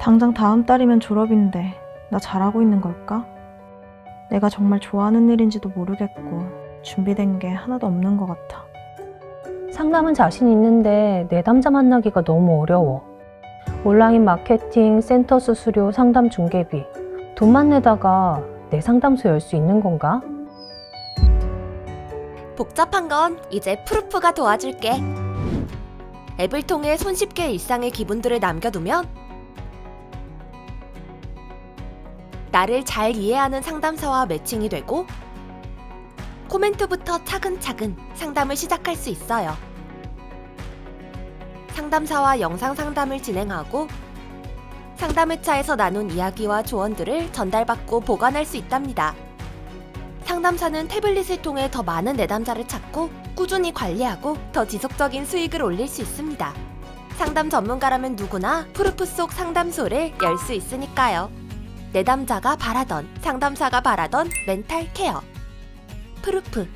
당장 다음 달이면 졸업인데 나 잘하고 있는 걸까? 내가 정말 좋아하는 일인지도 모르겠고 준비된 게 하나도 없는 것 같아. 상담은 자신 있는데 내담자 만나기가 너무 어려워. 온라인 마케팅, 센터 수수료, 상담 중개비. 돈만 내다가 내 상담소 열 수 있는 건가? 복잡한 건 이제 프루프가 도와줄게. 앱을 통해 손쉽게 일상의 기분들을 남겨두면 나를 잘 이해하는 상담사와 매칭이 되고 코멘트부터 차근차근 상담을 시작할 수 있어요. 상담사와 영상 상담을 진행하고 상담 회차에서 나눈 이야기와 조언들을 전달받고 보관할 수 있답니다. 상담사는 태블릿을 통해 더 많은 내담자를 찾고 꾸준히 관리하고 더 지속적인 수익을 올릴 수 있습니다. 상담 전문가라면 누구나 프루프 속 상담소를 열 수 있으니까요. 내담자가 바라던 상담사가 바라던 멘탈 케어. 프루프